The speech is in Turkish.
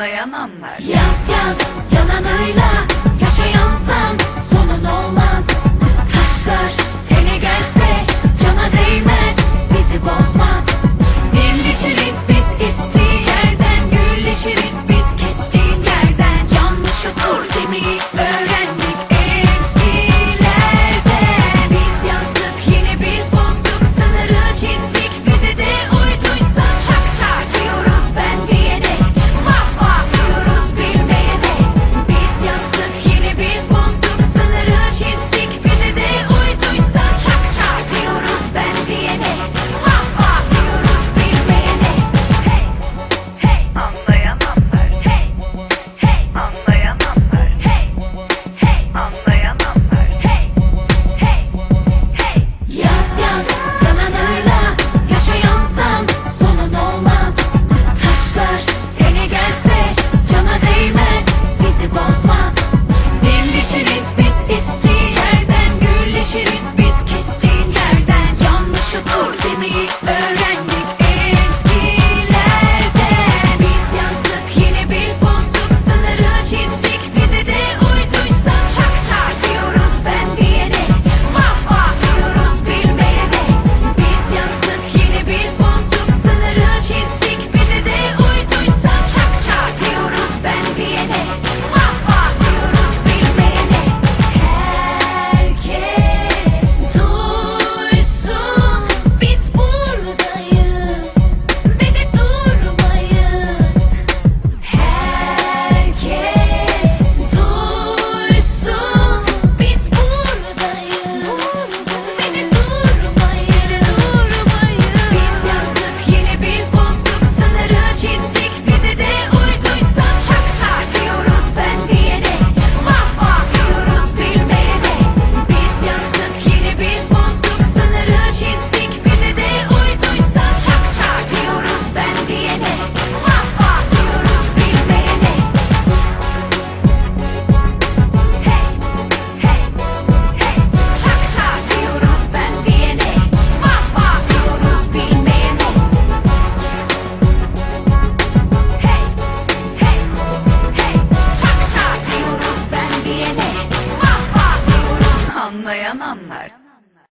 anlayan Yaz yaz yananıyla 불안 Anlar.